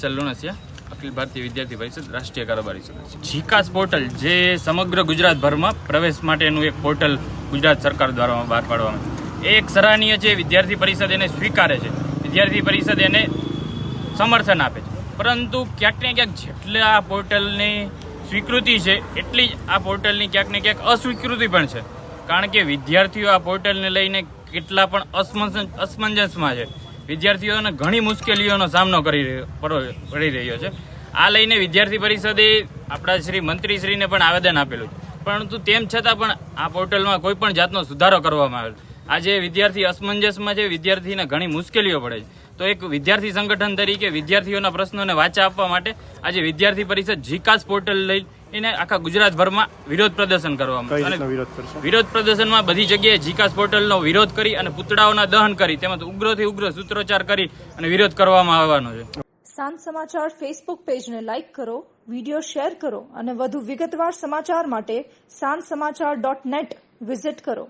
વિશાલ છે. અખિલ ભારતીય વિદ્યાર્થી પરિષદ, રાષ્ટ્રીય કારોબારી સદસ્ય. જીકાસ પોર્ટલ, જે સમગ્ર ગુજરાતભરમાં પ્રવેશ માટેનું એક પોર્ટલ ગુજરાત સરકાર દ્વારા બહાર પાડવામાં એ એક સરાહનીય છે, વિદ્યાર્થી પરિષદ એને સ્વીકારે છે. વિદ્યાર્થી પરિષદ એને સમર્થન આપે છે. પરંતુ ક્યાંક ને ક્યાંક જેટલા આ પોર્ટલની સ્વીકૃતિ છે, એટલી જ આ પોર્ટલની ક્યાંક ને ક્યાંક અસ્વીકૃતિ પણ છે. કારણ કે વિદ્યાર્થીઓ આ પોર્ટલને લઈને કેટલા પણ અસમંજસ અસમંજસમાં છે. વિદ્યાર્થીઓને ઘણી મુશ્કેલીઓનો સામનો કરી રહ્યો પડી રહ્યો છે. આ લઈને વિદ્યાર્થી પરિષદે આપણા શ્રી મંત્રીશ્રીને પણ આવેદન આપેલું છે. પરંતુ તેમ છતાં પણ આ પોર્ટલમાં કોઈ પણ જાતનો સુધારો કરવામાં આવેલો આજે વિદ્યાર્થી અસમંજસમાં છે. વિદ્યાર્થીને ઘણી મુશ્કેલીઓ પડે છે. તો એક વિદ્યાર્થી સંગઠન તરીકે વિદ્યાર્થીઓના પ્રશ્નોને વાચા આપવા માટે આજે વિદ્યાર્થી પરિષદ જીકાસ પોર્ટલ લઈ એને આખા ગુજરાતભરમાં વિરોધ પ્રદર્શન કરવામાં વિરોધ પ્રદર્શનમાં બધી જગ્યાએ જીકાસ પોર્ટલનો વિરોધ કરી અને પુતળાઓના દહન કરી તેમજ ઉગ્રથી ઉગ્ર સૂત્રોચ્ચાર કરી અને વિરોધ કરવામાં આવવાનો છે. સાંજ સમાચાર ફેસબુક પેજને લાઇક કરો વીડિયો શેર કરો અને વધુ વિગતવાર સમાચાર માટે સાંજ સમાચાર ડોટ નેટ વિઝિટ કરો.